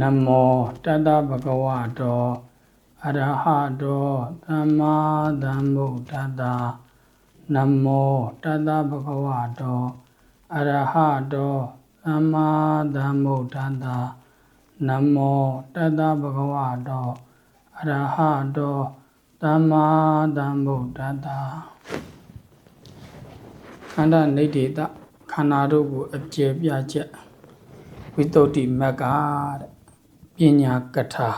နမောတတဗုဒ္ဓဝါတောအရဟတောသမ္မာသမ္ဗုဒ္ဓတ္တနမောတတဗုဒ္ဓဝါတောအရဟတောသမ္မာသမ္ဗုဒ္ဓတ္တနမောတတဗုဒ္ဓဝါတောအရဟတောသမ္မာသမ္ဗုဒ္ဓတ္တခန္ဓာနေတေတခန္ဓာတို့ကိုအကျေပြချက်ဝိတ္တုတိမက္ကတဲ့ ပညာကထာ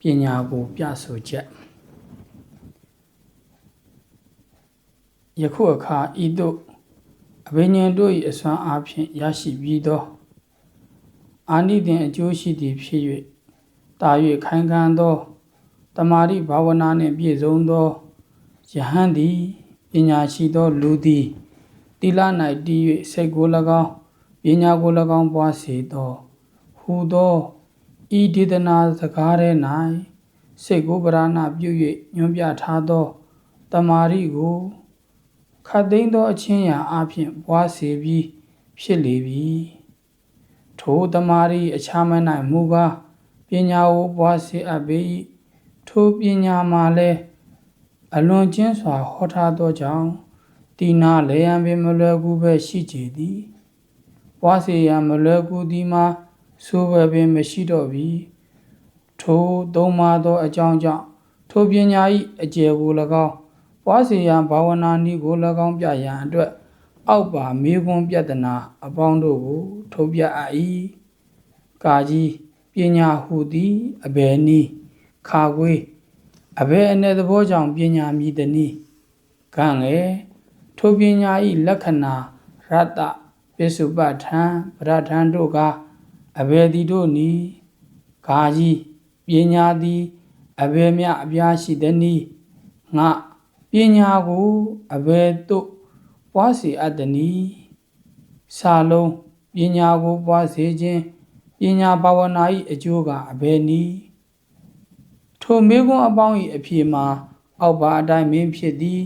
ပညာကိုပြဆိုချက်ယခုအခါဤသို့အဘိညာဉ်တို့၏အစွမ်းအားဖြင့်ရရှိပြီးသောအာနိသင်အကျိုးရှိသည်ဖြစ်၍တာ၍ခိုင်ခံ့သောတမာရိဘာဝနာနှင့်ပြည့်စုံသောယဟန်သည်ပညာရှိသောလူသည်တိလ၌တည်၍စိတ်ကို၎င်းပညာကို၎င်းပွားစေသောဟူသော ဤဒေသနာစကားထဲ၌စိတ်ကိုပရဏပြု၍ညွှန်ပြထားသောတမာရိကိုခတ်သိမ်းသောအချင်းရာအဖြစ်ပွားစေပြီးဖြစ်လေပြီထိုတမာရိအခြားမ၌မူကားပညာကိုပွားစေအပ်ပေ၏ထိုပညာမှာလည်းအလွန်ကျင်းစွာဟောထားသောကြောင့်တိနာလေယံပင်မလွယ်ကူပဲရှိကြသည်ပွားစေရန်မလွယ်ကူသည်မှာ ဆိုပဲပင်မရှိတော့ပြီထိုသုံးပါသောအကြောင်းကြောင့်ထိုပညာ၏အကျယ်ကို၎င်းပွားစေရန်ဘာဝနာနည်းကို၎င်းပြရန်အတွက် အောက်ပါမေခွန်းပြဒနာအပေါင်းတို့ကို ထုတ်ပြအပ်၏ကာကြီးပညာဟုသည်အဘယ်နည်းခါခွေးအဘယ်အနေသဘောကြောင့်ပညာမြည်သည်ကံငယ်ထိုပညာ၏လက္ခဏာရတ္တပိစုပထံပရထံတို့က အဘယ်သည်တို့နီဂါကြီးပညာသည်အဘယ်မြအပြားရှိသည်နီငါပညာကိုအဘယ်သို့ပွားစေအပ်သည်နီစာလုံးပညာကိုပွားစေခြင်းပညာဘာဝနာ၏အကျိုးကအဘယ်နည်းထိုမေကွန်းအပေါင်း၏အဖြေမှာအောက်ပါအတိုင်းမင်းဖြစ်သည်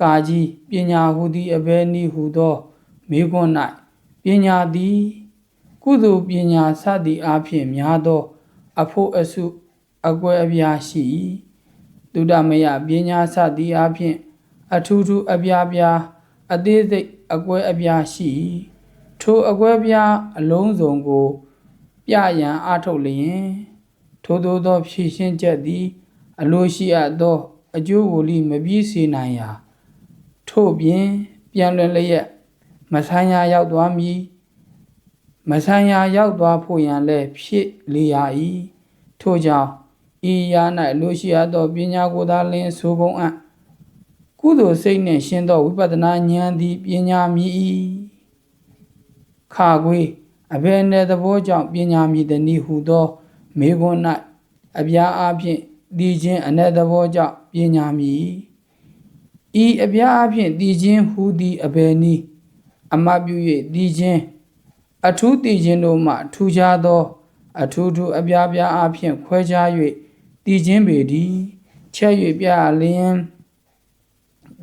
ကာကြီးပညာဟူသည်အဘယ်နည်းဟုသောမေကွန်း၌ပညာသည် ကုသိုလ်ပညာစသည်အားဖြင့်များသော အဖို့အစုအကွဲအပြားရှိ၏တုဒ္ဓမယပညာစသည်အားဖြင့်အထူးထူးအပြားပြားအသေးစိတ်အကွဲအပြားရှိ၏ထိုအကွဲပြားအလုံးစုံကို ပြရန်အားထုတ်လျင်ထို့သောသောဖြည့်ရှင်းချက်သည် အလိုရှိအပ်သော အကျိုးကိုလိမပြီးစေနိုင်ရာ ထို့ပြင်ပြန်လွယ်လျက်မဆိုင်ရာရောက်သွားမည် မဆိုင်ရာရောက်သွားဖို့ရန်လည်းဖြစ်လေရ၏ထို့ကြောင့်ဤရာ၌လိုရှိအပ်သောပညာကိုသာလင်းဆိုကုန်အံ့ကုသိုလ်စိတ်နှင့်ရှင်းသောဝိပဿနာဉာဏ်သည်ပညာမြည်၏ခါခွေအဘယ်နဲ့သဘောကြောင့်ပညာမြည်သည်နည်းဟုသောမေခွန်း၌အပြားအဖြင့်တည်ခြင်းအ내သဘောကြောင့်ပညာမြည်ဤအပြားအဖြင့်တည်ခြင်းဟူသည်အဘယ်နည်းအမတ်ပြု၍တည်ခြင်း အထူးတည်ခြင်းတို့မှထူခြားသော အထူးထူးအပြားပြားအဖြင့်ခွဲခြား၍တည်ခြင်းပေသည်ချက်၍ပြလျင်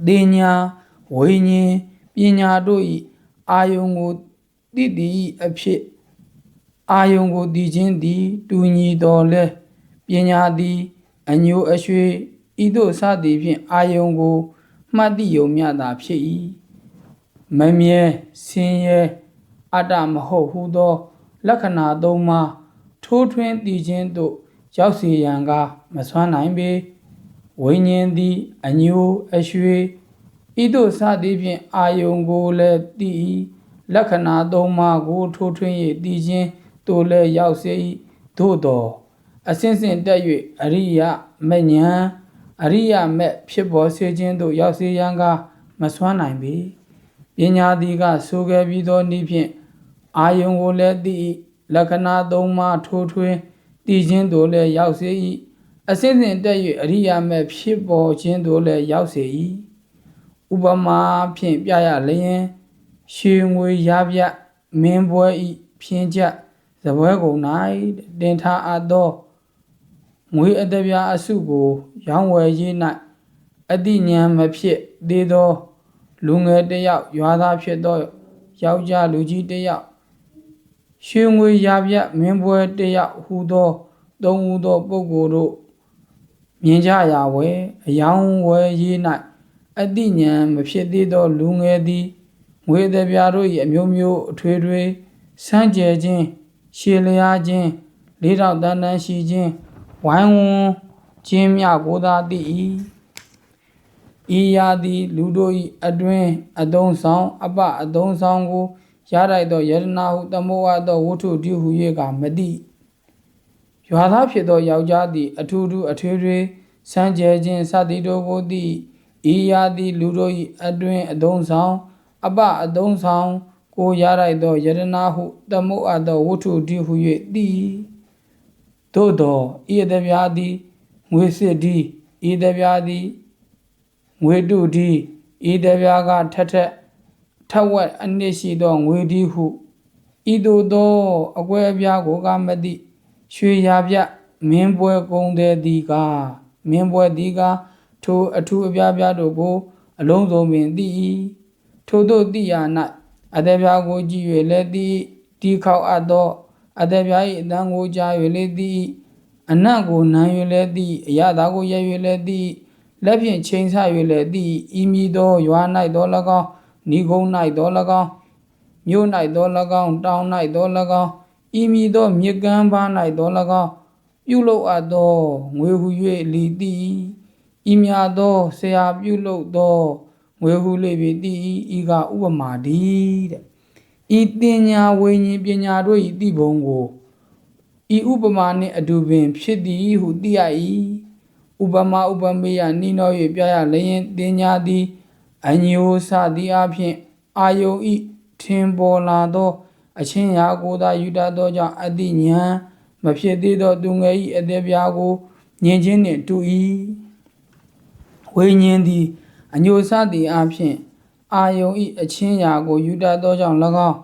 တင်ညာဝိညာဉ်ပညာတို့၏အာယုံကိုတည်တည်အဖြစ်အာယုံကိုတည်ခြင်းသည်တူညီတော်လဲပညာသည်အညိုအရွှေဤသို့စသည်ဖြင့်အာယုံကိုမှတ်သိယုံမြတာဖြစ်၏မမြဲဆင်းရဲ အတ္တမဟုတ်ဟုသော လက္ခဏာသုံးပါးထိုးထွင်းတည်ခြင်းသို့ရောက်စေရန်ကမစွမ်းနိုင်ပေဝိညာဉ်သည်အညိုအရွှေဤသို့စသည်ဖြင့်အာယုံကိုလည်းတည်၏လက္ခဏာသုံးပါးကိုထိုးထွင်း၍တည်ခြင်းသို့လည်းရောက်စေ၏သို့သောအစဉ်စဉ်တက်၍အရိယမဉ္ဇဉ်အရိယမဲ့ဖြစ်ပေါ်စေခြင်းသို့ရောက်စေရန်ကမစွမ်းနိုင်ပေပညာသည်ကဆိုခဲ့ပြီးသောနည်းဖြင့် အာယုံကိုလည်းသိ၏လက္ခဏာသုံးပါးထိုးထွင်းတည်ခြင်းသို့လည်းရောက်စေ၏အစဉ်စဉ်တက်၍အရိယာမဲ့ဖြစ်ပေါ်ခြင်းသို့လည်းရောက်စေ၏ဥပမာဖြင့်ပြရလျင်ရွှေငွေရပြမင်းပွဲဤဖြင်းချက်ဇပွဲကုံ၌တင်ထားအပ်သောငွေအတပြားအစုကို ရောင်းဝယ်ရေး၌အတိညာမဖြစ်သေးသော လူငယ်တစ်ယောက်ရွာသားဖြစ်သောယောက်ျားလူကြီးတစ်ယောက် ရွှေငွေရာပြတ်မင်းပွဲတယောက်ဟူသောသုံးဟူသောပုဂ္ဂိုလ်တို့မြင်ကြရာဝဲအယောင်ဝဲရေး၌အတိညာဏ်မဖြစ်သေးသော လူငယ်သည်ငွေသည်ပြားတို့၏အမျိုးမျိုးအထွေထွေစမ်းကြဲခြင်းရှည်လျားခြင်းလေးတော့တန်းတန်းရှိခြင်းဝိုင်းဝန်းခြင်းမြကိုသာတည်၏ဤရာသည် လူတို့၏အတွင်အတုံးဆောင် အပအတုံးဆောင်ကို ရလိုက်သောယရနာဟုတမောအပ်သောဝတ္ထုတည်းဟု၍ကမတိရွာသားဖြစ်သောယောက်ျားသည် အထူးထူးအထွေထွေစမ်းကြဲခြင်းစသည်တို့ကိုသည့်ဤရာသည်လူတို့၏အတွင်အတုံးဆောင် အပအတုံးဆောင် ကိုရလိုက်သောယရနာဟုတမောအပ်သောဝတ္ထုတည်းဟု၍တည်သို့သောဤအတပြားသည်ငွေစစ်သည်ဤတပြားသည်ငွေတုဒီဤတပြားကထက်ထက် ထက်ဝက်အနည်းရှိသောငွေဒီဟုဤသို့သောအကွဲအပြားကိုကမသိရွှေရာပြမင်းပွဲကုံတဲ့ဒီကမင်းပွဲဒီကထိုအထူးအပြားပြားတို့ကို အလုံးစုံပင်သိ၏ထို့သောသိရာ၌အတပြားကိုကြည့်၍လည်းသိဒီခေါအပ်သောအတပြား၏အတန်ကိုကြား၍လည်းသိအနံ့ကိုနမ်း၍လည်းသိအရသာကိုရ၍လည်းသိလက်ဖြင့်ချိန်ဆ၍လည်းသည့်ဤမည်သောရွာ၌သော၎င်း ဤကုန်း၌သော၎င်းမြို့၌သော၎င်းတောင်၌သော၎င်းဤမည်သောမြစ်ကမ်းပါး၌သော၎င်းပြုလုပ်အပ်သောငွေဟု၍လီသည်ဤမြတ်သောဆရာပြုလုပ်သောငွေဟုလေပြီသည်ဤကဥပမာဒီတဲ့ဤတင်ညာဝိညာဉ်ပညာတို့၏တိဘုံကိုဤဥပမာနှင့်အတူပင်ဖြစ်သည်ဟုသိရ၏ဥပမာဥပမေယနိနော၍ပြရလျင်တင်ညာသည် အညိုစသည်အဖြစ်အာယုံဤထင်ပေါ်လာသော အချင်းရာကိုသာယူတတ်သောကြောင့်အတိညာမဖြစ်သေးသောသူငယ်၏အသေးပြားကိုမြင်ခြင်းနှင့်တူ၏ဝိညာဉ်သည်အညိုစသည်အဖြစ်အာယုံဤအချင်းရာကိုယူတတ်သောကြောင့်၎င်း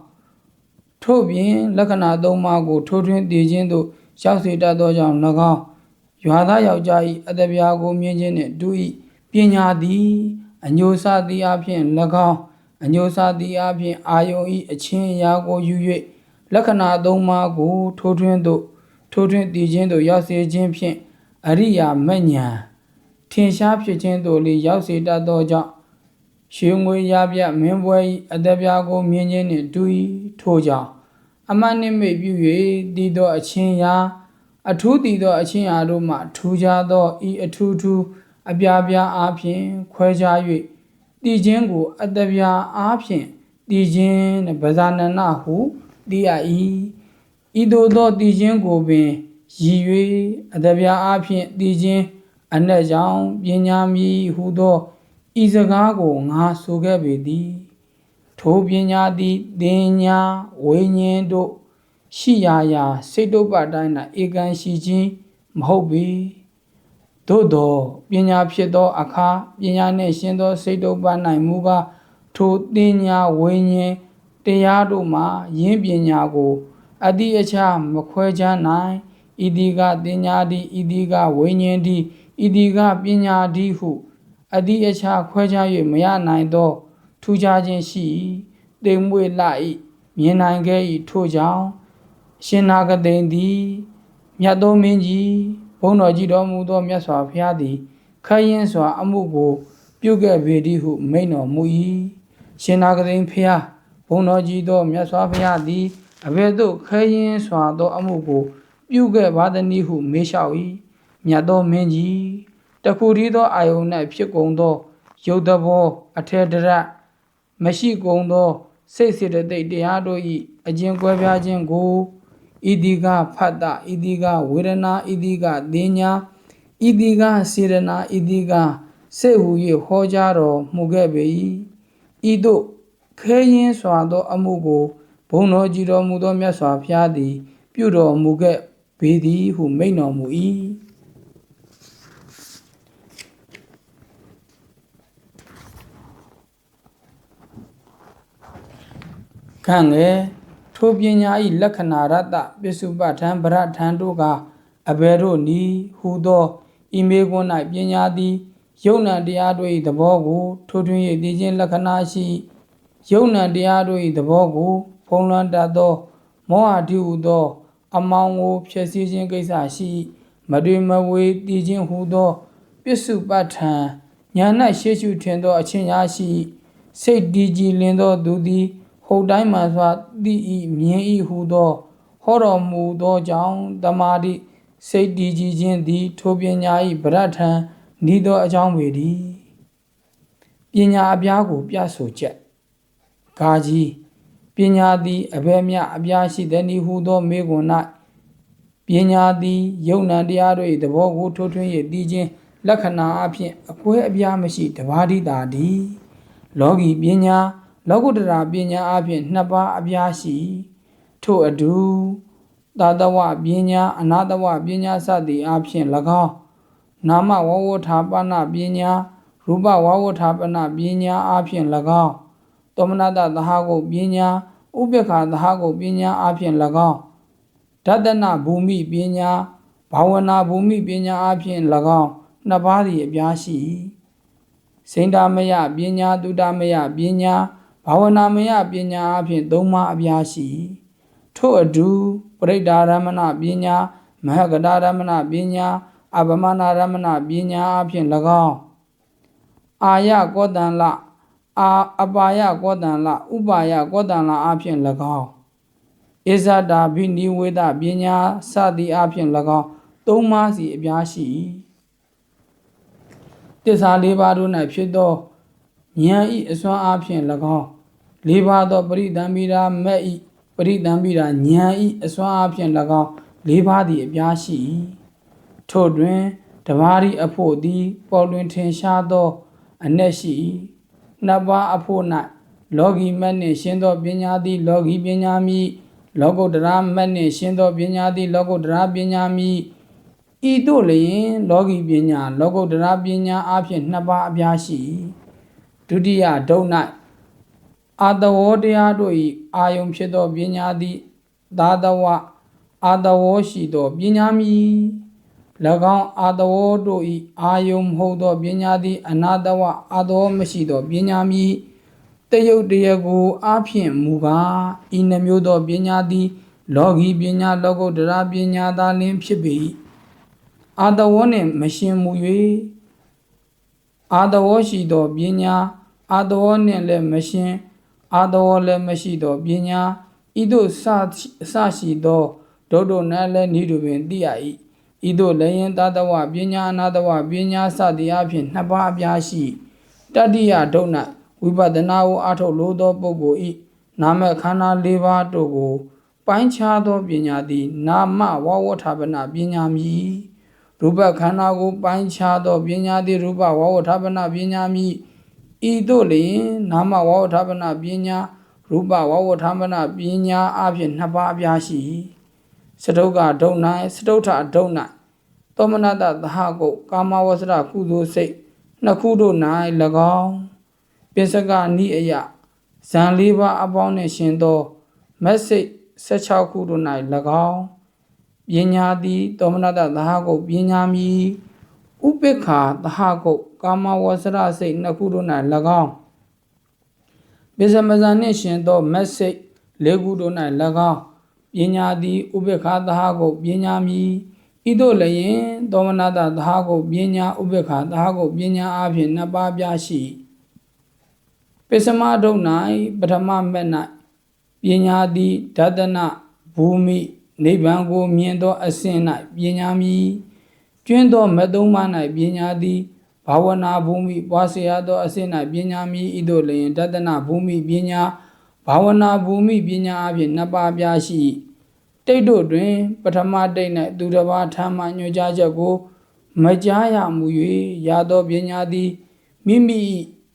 ထို့ပြင်လက္ခဏာသုံးပါးကိုထိုးထွင်းတည်ခြင်းသို့ရောက်စေတတ်သောကြောင့်၎င်းရွာသားယောက်ျား၏အတပြားကိုမြင်ခြင်းနှင့်တူ၏ပညာသည် အညိုစသည်အဖြစ်၎င်းအညိုစသည်အဖြစ်အာယုံ၏အချင်းအရာကိုယူ၍လက္ခဏာသုံးပါးကို ထိုးထွင်းသို့ထိုးထွင်းတည်ခြင်းသို့ရောက်စေခြင်းဖြင့်အရိယာမဉ္ဇဉ်ထင်ရှားဖြစ်ခြင်းသို့လေရောက်စေတတ်သောကြောင့်ရွှေငွေရပြမင်းပွဲ၏အတပြားကိုမြင်ခြင်းနှင့်တူ၏ထို့ကြောင့်အမတ်နှင့်မိတ်ပြု၍တည်သောအချင်းရာအထူးတည်သောအချင်းရာတို့မှထူးခြားသောဤအထူးထူး အပြားပြားအားဖြင့်ခွဲခြား၍တည်ခြင်းကို အတပြားအားဖြင့်တည်ခြင်းနှင့်ဗဇာနနဟုတည်ရ၏ဤသို့သောတည်ခြင်းကိုပင်ရည်၍အတပြားအားဖြင့်တည်ခြင်းအ내ကြောင့်ပညာမည်ဟုသောဤစကားကိုငါဆိုခဲ့ပေသည်ထိုပညာသည်တင်ညာဝိညာဉ်တို့ရှိရာရာစိတ်တုပ္ပတိုင်း၌ဧကန်ရှိခြင်းမဟုတ်ပေ သို့သောပညာဖြစ်သောအခါပညာနှင့်ရှင်သောစိတ်တုပ္ပ၌မူကားထိုတင်ညာဝိညာဉ်တရားတို့မှာယင်းပညာကိုအတိအချမခွဲခြားနိုင်ဤဒီကတင်ညာဒီဤဒီကဝိညာဉ်ဒီဤဒီကပညာဒီဟုအတိအချခွဲခြား၍မရနိုင်သော ထူးခြားခြင်းရှိတိမ်မွေလှ၏မြင်နိုင်ခဲ့၏ထို့ကြောင့်ရှင်နာဂတိန်သည်မြတ်သောမင်းကြီး ဘုန်းတော်ကြီးတော်မူသောမြတ်စွာဘုရားသည်ခရင်စွာ အမှုကို ပြုခဲ့ပေသည်ဟု မိန့်တော်မူ၏ရှင်နာဂတိန်ဖျားဘုန်းတော်ကြီးသောမြတ်စွာဘုရားသည်အဘယ်သို့ခရင်စွာသောအမှုကို ပြုခဲ့ပါသနည်းဟုမေးလျှောက်၏မြတ်သောမင်းကြီးတခုတည်းသောအာယုန်၌ဖြစ်ကုန်သောယုတ်တဘောအထေတရမရှိကုန်သော စိတ်စေတသိက်တရားတို့၏အကျဉ်ကွဲပြားခြင်းကို ဣတိကဖတ်တာဣတိကဝေဒနာဣတိကတင်ညာဣတိကစေရနာဣတိကစေဟု၍ဟောကြားတော်မူခဲ့ပေ၏ဤသို့ခဲရင်စွာသောအမှုကိုဘုံတော်ကြည်တော်မူသောမြတ်စွာဘုရားသည် ပြုတော်မူခဲ့ပေသည်ဟုမိန့်တော်မူ၏ခံငယ် ထိုပညာ၏လက္ခဏာရတ္တပစ္စုပ္ပထံဗရထံတို့ကအဘယ်တို့နီဟူသောဤမေကွန်း၌ပညာသည်ယုံ nant တရားတို့၏သဘောကိုထိုးထွင်း၍တည်ခြင်းလက္ခဏာရှိယုံ nant တရားတို့၏သဘောကိုဖုံးလွှမ်းတတ်သောမောဟတိဟုသော အမောင်ကိုဖျက်ဆီးခြင်းကိစ္စရှိ၏မတွေမဝေတည်ခြင်းဟုသောပစ္စုပ္ပတ္ထံညာ၌ရှေ့ရှုထင်သောအချင်းရာရှိ၏စိတ်တည်ကြည်လင်သောသူသည် ဟုတ်တိုင်းမှစွာသိ၏မြင်၏ဟုသော ဟောတော်မူသောကြောင့်တမာတိစိတ်တည်ကြည်ခြင်းသည် ထိုပညာ၏ဗရထံဤသောအကြောင်းပေသည်ပညာအပြားကို ပြဆိုချက်ဂါကြီးပညာသည်အဘယ်မျှအပြားရှိသည်နည်းဟုသောမေကွန်၌ပညာသည်ယုံနံတရားတို့၏သဘောကိုထိုးထွင်း၍တည်ခြင်းလက္ခဏာအဖြစ်အကွဲအပြားမရှိတပါးတိတာသည်လောကီပညာ လောကုတ္တရာပညာအဖြစ်နှစ်ပါးအပြားရှိ ထို့အတူသာတဝပညာအနာတဝပညာစသည်အဖြစ်၎င်းနာမဝဝထာပနပညာရူပဝဝထာပနပညာအဖြစ်၎င်းသောမနတသဟကုတ်ပညာဥပ္ပခာသဟကုတ်ပညာအဖြစ်၎င်းဒတနာဘူမိပညာဘာဝနာဘူမိပညာအဖြစ်၎င်းနှစ်ပါးသည်အပြားရှိစိန္ဒမယပညာတုဒမယပညာ ဘာဝနာမယပညာအဖြစ်သုံးပါးအပြားရှိထို့အတူပရိဒါရမဏပညာမဟကတာရမဏပညာအပမနာရမဏပညာအဖြစ်၎င်းအာယကောတံလအာအပါယကောတံလဥပါယကောတံလအဖြစ်၎င်းဣဇတာဘိနိဝေဒပညာစသည်အဖြစ်၎င်းသုံးပါးစီအပြားရှိတစ္ဆာလေးပါးတို့၌ဖြစ်သော ဉာဏ်ဤအစွမ်းအဖြစ်၎င်းလေးပါးသောပရိသံမိရာမက်ဤပရိသံမိရာဉာဏ်ဤအစွမ်းအဖြစ်၎င်းလေးပါးသည်အပြားရှိထို့တွင်တဘာရီအဖို့သည်ပေါ်လွင်ထင်ရှားသောအ내ရှိနှစ်ပါးအဖို့၌လောကီမက်နှင့်ရှင်းသောပညာသည်လောကီပညာမည်လောကုတ္တရာမက်နှင့်ရှင်းသောပညာသည်လောကုတ္တရာပညာမည်ဤသို့လျင်လောကီပညာလောကုတ္တရာပညာအဖြစ်နှစ်ပါးအပြားရှိ ဒုတိယဒုံ၌အာတဝောတရားတို့၏အာယုံဖြစ်သောပညာသည်သာတဝအာတဝောရှိသောပညာမည်၎င်းအာတဝောတို့၏အာယုံမဟုတ်သောပညာသည် အနာတဝအာတဝောမရှိသောပညာမည်တယုတ်တရကိုအဖြစ်မူကားဤနှမျိုးသောပညာသည် လောကီပညာလောကုတ္တရာပညာသာလင်းဖြစ်ပေ၏အာတဝောနှင့်မရှင်မူ၍အာတဝောရှိသောပညာ အာတဝောနှင့်လည်းမရှင်အာတဝောလည်းမရှိသောပညာဤသို့စအစရှိသောဒုဒ္ဒနလည်းဤတို့ပင်သိရ၏ဤသို့လည်းရင်တတဝပညာအနာတဝပညာစသည်အဖြစ်နှစ်ပါးအပြားရှိတတိယဒုဏဝိပဿနာကိုအထုတ်လို့သောပုဂ္ဂိုလ်ဤနာမခန္ဓာ၄ပါးတို့ကို ပိုင်းခြားသောပညာသည် နာမဝဝထာပနာပညာမည်ရူပခန္ဓာကိုပိုင်းခြားသောပညာသည်ရူပဝဝထာပနာပညာမည် ဤသို့လျင်နာမဝဝထာပနာပညာရူပဝဝထာပနာပညာအဖြစ်နှစ်ပါးအပြားရှိစတုကဒုံ၌စတုထဒုံ၌သောမနတသဟကုတ်ကာမဝဆရကုသိုလ်စိတ်နှစ်ခုတို့၌၎င်းပိစကနိအယဇံလေးပါးအပေါင်းနှင့်ရှင်သောမက်စိတ်16ခုတို့၌၎င်းပညာသည်သောမနတသဟကုတ်ပညာမီဥပိ္ပခာသဟကုတ် ကာမဝဆရစိတ်နှစ်ခုတို့၌၎င်းပိစမဇန်နှင့်ရှင်သောမက်စိတ်လေးခုတို့၌၎င်းပညာသည်ဥပိ္ပခာသဟကုတ်ပညာမီဤသို့လည်းသောမနတသဟကုတ်ပညာဥပိ္ပခာသဟကုတ်ပညာအဖြစ်နှစ်ပါးပြရှိပစ္စမဒုတ်၌ပထမမက်၌ပညာသည်ဒသနဘူမိနိဗ္ဗာန်ကိုမြင်သောအစဉ်၌ပညာမီကျွင်းသောမသုံးပါး၌ပညာသည် ဘာဝနာဘူမိပွားစေရသောအစဉ်၌ပညာမီဤသို့လည်းဒသနဘူမိပညာဘာဝနာဘူမိပညာအဖြစ်နှစ်ပါးပြရှိတိတ်တို့တွင် ပထမတိတ်၌သူတစ်ပါးထမ်းမှညွှန်ကြားချက်ကိုမကြားရမူ၍ရသောပညာသည်မိမိ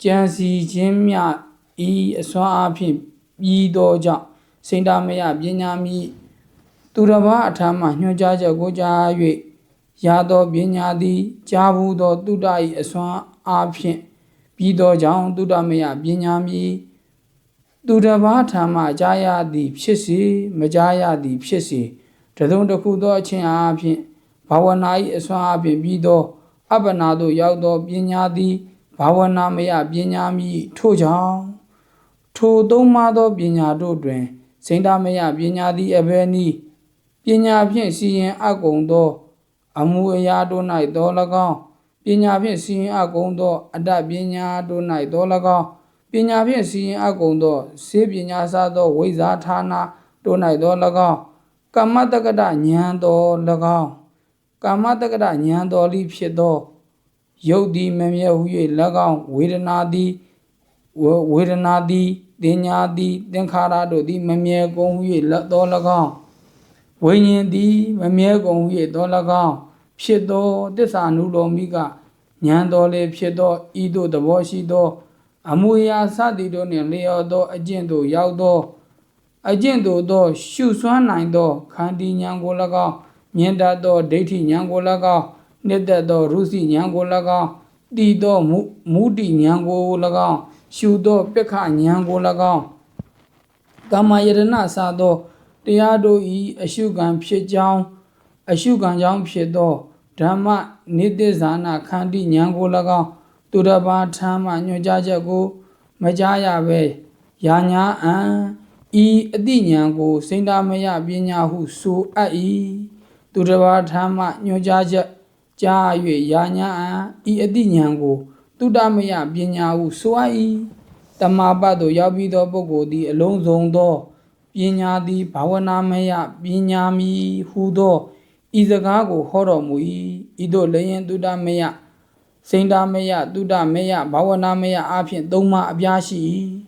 ကြံစီခြင်းမြဤအစွမ်းအဖြစ်ပြီးသောကြောင့်စိန္ဒမယပညာမိသူတစ်ပါးအထမ်းမှညွှန်ကြားချက်ကိုကြား၍ ရသောပညာသည်ကြားဘူးသောတုဒ္ဒ၏အစွမ်းအဖြစ်ပြီးသောကြောင့်တုဒ္ဒမယပညာမိသူတစ်ပါးထံမှကြားရသည်ဖြစ်စေမကြားရသည်ဖြစ်စေတစုံတစ်ခုသောအချင်းအားဖြင့်ဘာဝနာ၏အစွမ်းအဖြစ်ပြီးသော အပ္ပနာသို့ရောက်သောပညာသည်ဘာဝနာမယပညာမိထို့ကြောင့်ထိုသုံးပါးသောပညာတို့တွင်စိန်တာမယပညာသည်အဘယ်နည်းပညာဖြင့်စီရင်အကုံသော အမှုအရာတို့၌တော်၎င်းပညာဖြင့်စီရင်အကုံသောအတ္တပညာတို့၌တော်၎င်းပညာဖြင့်စီရင်အကုံသောစေပညာစားသောဝိဇာဌာနတို့၌တော်၎င်းကမ္မတက္ကတဉာဏ်တော်၎င်းကာမတက္ကတဉာဏ်တော်လိဖြစ်သောယုတ်သည်မမြဲဟု၍၎င်းဝေဒနာသည်ဝဝေဒနာသည်တင်ညာသည်သင်္ခါရတို့သည်မမြဲကုန်ဟု၍လက်တော်၎င်းဝိညာဉ်သည်မမြဲကုန်ဟု၍တော်၎င်း ဖြစ်သောတစ္ဆာနုလောမိကဉာဏ်တော်လေဖြစ်သောဤသို့သဘောရှိသော အမှုရာစသည်တို့နှင့်လျော်သောအကျင့်သို့ရောက်သောအကျင့်သို့သော ရှုစွမ်းနိုင်သောခန္တီဉာဏ်ကို၎င်းမြင်တတ်သောဒိဋ္ဌိဉာဏ်ကို၎င်းနှစ်သက်သောရုစီဉာဏ်ကို၎င်းတည်သောမုမုတိဉာဏ်ကို၎င်းရှုသောပက္ခဉာဏ်ကို၎င်းကမ္မယရဏစာသောတရားတို့ဤအရှုခံဖြစ်ကြောင်း အရှုခံကြောင်းဖြစ်သောဓမ္မနိတိဇာနာခန္တီဉာဏ်ကို၎င်းသူတစ်ပါးထမ်းမှညွှန်ကြားချက်ကို မကြားရပဲယာညာအံဤအတိညာကိုစိန္ဒမယပညာဟုဆိုအပ်၏သူတစ်ပါးထမ်းမှညွှန်ကြားချက်ကြား၍ယာညာအံဤအတိညာကိုတုဒ္ဓမယပညာဟုဆိုအပ်၏တမပတ်သို့ရောက်ပြီးသောပုဂ္ဂိုလ်သည်အလုံးစုံသောပညာသည်ဘာဝနာမယပညာမီဟုသော ဤစကားကိုဟောတော်မူ၏ဤသို့လည်းယင်တုဒ္ဓမယစိန္ဒမယတုဒ္ဓမယဘာဝနာမယအဖြစ်သုံးပါအပြားရှိ၏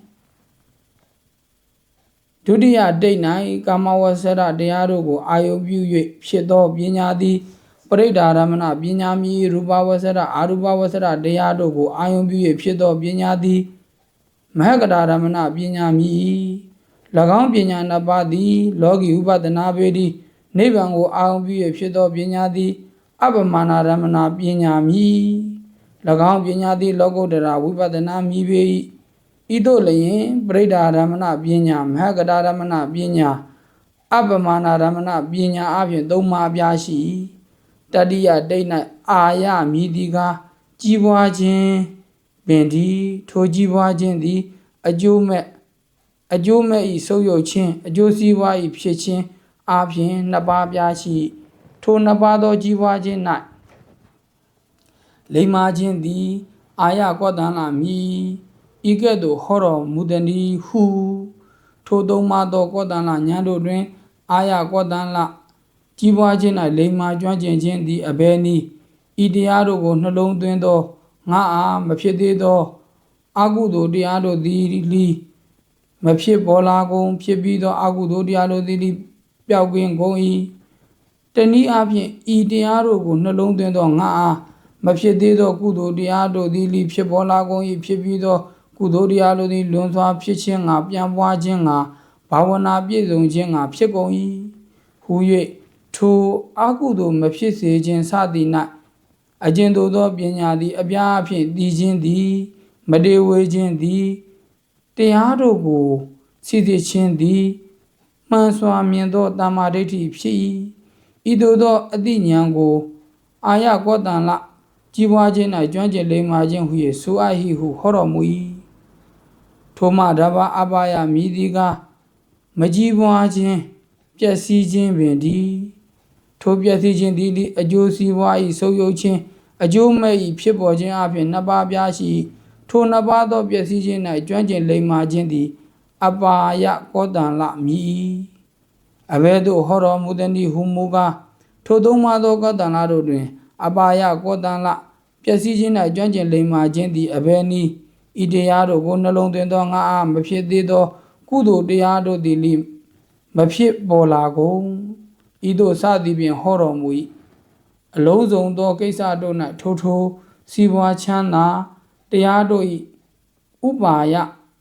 ဒုတိယဒိတ်၌ကာမဝဆရတရားတို့ကိုအာယုပြု၍ဖြစ်သောပညာသည်ပရိဒါရမဏပညာမီရူပဝဆရအာရူပဝဆရတရားတို့ကိုအာယုပြု၍ဖြစ်သောပညာသည်မဟကတာရမဏပညာမီ၎င်းပညာနှစ်ပါးသည်လောကီဥပဒနာပေတိ နိဗ္ဗာန်ကိုအာယုပြု၍ဖြစ်သောပညာသည်အပမနာရမဏပညာမီ၎င်းပညာသည်လောကုတ္တရာဝိပဿနာမီပေ၏ဤသို့လျင်ပရိဒါရမဏပညာမဟကတာရမဏပညာအပမနာရမဏပညာအပြင်သုံးပါးအပြားရှိတတိယဒိဋ္ဌ၌အာယမိတိကာကြီးပွားခြင်းပင်ဒီထိုကြီးပွားခြင်းသည်အကျိုးမဲ့အကျိုးမဲ့ဤဆုပ်ယုပ်ခြင်းအကျိုးစီးပွားဤဖြစ်ခြင်း အပြင်နှစ်ပါးပြားရှိ ထိုနှစ်ပါးသောကြီးပွားခြင်း၌လိမ္မာခြင်းသည် အာယကောတံလာမီဤကဲ့သို့ဟောတော်မူသည်ဟုထိုသုံးပါးသောကောတံလာဉာဏ်တို့တွင် အာယကောတံလာကြီးပွားခြင်း၌လိမ္မာကျွမ်းကျင်ခြင်းသည်အဘယ်နည်းဤတရားတို့ကိုနှလုံးသွင်းသောငါအားမဖြစ်သေးသောအကုသိုလ်တရားတို့သည်လီမဖြစ်ပေါ်လာကုန်ဖြစ်ပြီးသောအကုသိုလ်တရားတို့သည် ပျောက်ကင်းကုန်၏တနည်းအားဖြင့်ဤတရားတို့ကိုနှလုံးသွင်းသောငါအားမဖြစ်သေးသော ကုသိုလ်တရားတို့သည်လီဖြစ်ပေါ်လာကုန်၏ဖြစ်ပြီးသောကုသိုလ်တရားတို့သည်လွန်စွာဖြစ်ခြင်းငါပြန်ပွားခြင်းငါဘာဝနာပြည့်စုံခြင်းငါဖြစ်ကုန်၏ဟူ၍ထိုအကုသိုလ်မဖြစ်စေခြင်းစသည်၌အကျဉ်သို့သောပညာသည်အပြားအဖြစ်တည်ခြင်းသည် မတေဝေခြင်းသည်တရားတို့ကိုစီစီခြင်းသည် မှန်စွာမြင်သောတမ္မာဒိဋ္ဌိဖြစ်၏ဤသို့သောအတိညာကို အာယကောတံလကြီးပွားခြင်း၌ကျွမ်းကျင်လိမ္မာခြင်းဟု၍ဆိုအပ်ဟိဟုဟောတော်မူ၏ထိုမှတဘာအပါယမိသည်ကမကြီးပွားခြင်းပျက်စီးခြင်းပင်ဒီထိုပျက်စီးခြင်းသည်အကျိုးစီးပွား၏ဆုပ်ယုပ်ခြင်းအကျိုးမဲ့၏ဖြစ်ပေါ်ခြင်းအပြင်နှစ်ပါးပြားရှိ ထိုနှစ်ပါးသောပျက်စီးခြင်း၌ကျွမ်းကျင်လိမ္မာခြင်းသည် အပါယကောတံလမြည်အဘဲသို့ဟောတော်မူသည်ဟုမူကားထိုသုံးပါးသောကောတံလတို့တွင် အပါယကောတံလပျက်စီးခြင်း၌ကျွမ်းကျင်လိမ္မာခြင်းသည်အဘဲနည်းဤတရားတို့ကိုနှလုံးသွင်းသောငါအားမဖြစ်သေးသော ကုသိုလ်တရားတို့သည်လိမဖြစ်ပေါ်လာကုန်ဤသို့စသည်ဖြင့်ဟောတော်မူ၏အလုံးစုံသောကိစ္စတို့၌ထိုးထိုးစီးပွားချမ်းသာတရားတို့၏ဥပါယ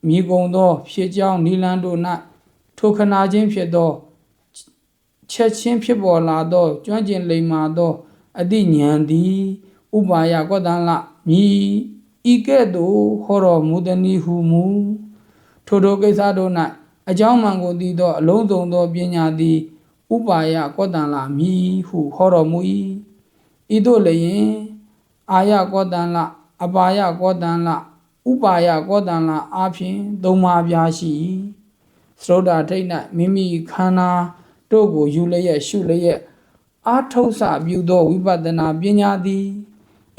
မြေကုံသောဖြစ်ကြောင်းနိလန်းတို့၌ထိုခနာချင်းဖြစ်သောချက်ချင်းဖြစ်ပေါ်လာသောကျွမ်းကျင်လိမ္မာသောအတိညာဏ်သည်ဥပါယကောတန်လမြည်ဤကဲ့သို့ဟောတော်မူသည်ဟုမူထိုထိုကိစ္စတို့၌အကြောင်းမှန်ကိုသိသောအလုံးစုံသောပညာသည်ဥပါယကောတန်လာမည်ဟုဟောတော်မူ၏ဤသို့လျင်အာယကောတန်လအပါယကောတန်လ ဥပါယကောတန်လအဖျင်သုံးပါးပြားရှိသရုတ်တာထိတ်၌မိမိခန္ဓာတို့ကိုယူလျက်ရှုလျက်အာထုတ်စပြုသောဝိပဿနာပညာသည်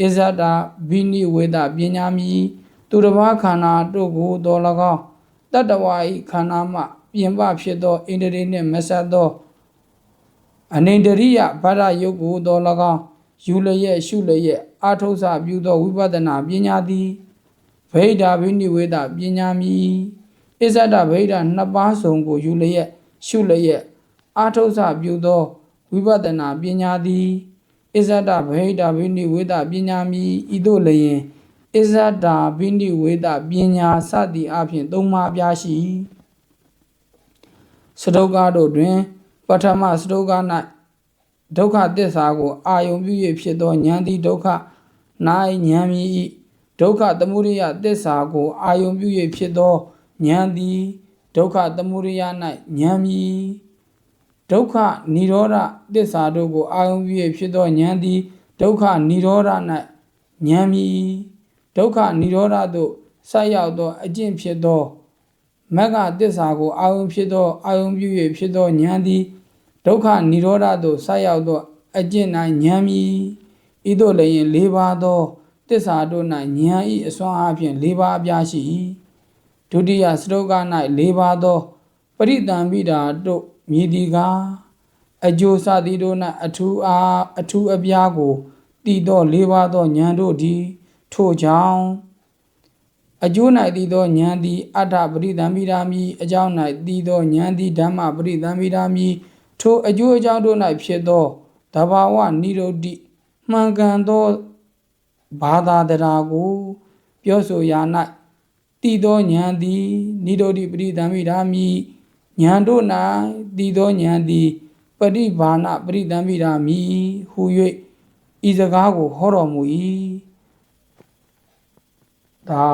အစ္ဆဒဘိနိဝေဒပညာမည်သူတစ်ပါးခန္ဓာတို့ကိုတော်၎င်းတတ္တဝါဤခန္ဓာမှပြင်ပဖြစ်သောဣန္ဒြေနှင့်မဆက်သောအနိန္ဒရိယဘာရယုတ်ကိုတော်၎င်းယူလျက်ရှုလျက်အာထုဆပြုသောဝိပဿနာပညာသည် ဗိဓာဘိနိဝေဒပညာမည်အစ္ဆဒဗိဓာနှစ်ပါးစုံကိုယူလျက်ရှုလျက်အာထုဆပြုသောဝိပဿနာပညာသည်အစ္ဆဒဗိဓာဘိနိဝေဒပညာမည်ဤသို့လျင်အစ္ဆဒဘိနိဝေဒပညာစသည်အပြင်သုံးပါးပြားရှိစတုကတို့တွင် ပထမစတုက၌ဒုက္ခသစ္စာကို အာယုံပြု၍ဖြစ်သောဉာဏ်သည်ဒုက္ခ၌ဉာဏ်မည်၏ ဒုက္ခသမုဒယသစ္စာကိုအာယုံပြု၍ဖြစ်သောဉာဏ်သည်ဒုက္ခသမုဒယ၌ဉာဏ်မည်ဒုက္ခនិရောဓသစ္စာတို့ကိုအာယုံပြု၍ဖြစ်သောဉာဏ်သည်ဒုက္ခនិရောဓ၌ဉာဏ်မည်ဒုက္ခនិရောဓသို့ဆက်ရောက်သောအကျင့်ဖြစ်သော မက္ခသစ္စာကိုအာယုံဖြစ်သောအာယုံပြု၍ဖြစ်သောဉာဏ်သည်ဒုက္ခនិရောဓသို့ဆက်ရောက်သောအကျင့်၌ဉာဏ်မည်ဤသို့လည်း၄ပါးသော သစ္စာတို့၌ဉာဏ်ဤအစွမ်းအဖြင့်၄ပါးအပြားရှိ၏ဒုတိယစတုက၌၄ပါးသောပရိတံပိတာတို့မြည်သည်ကားအကျိုးစသည်တို့၌အထူးအားအထူးအပြားကိုတည်သော၄ပါးသောဉာဏ်တို့သည်ထို့ကြောင့်အကျိုး၌တည်သောဉာဏ်သည်အတ္တပရိသံမိရာမိအကြောင်း၌တည်သောဉာဏ်သည်ဓမ္မပရိသံမိရာမိထိုအကျိုးအကြောင်းတို့၌ဖြစ်သောတဘာဝနိရောဓိမှန်ကန်သော ဘာသာတရားကိုပြောဆိုရာ၌တည်သောဉာဏ်သည်နိရောဓိပရိသံမိရာမိဉာဏ်တို့၌တည်သောဉာဏ်သည်ပရိဘာဏပရိသံမိရာမိဟု၍ဤစကားကိုဟောတော်မူ၏သာ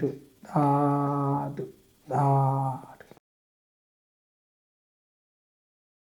ဓုသာဓုသာ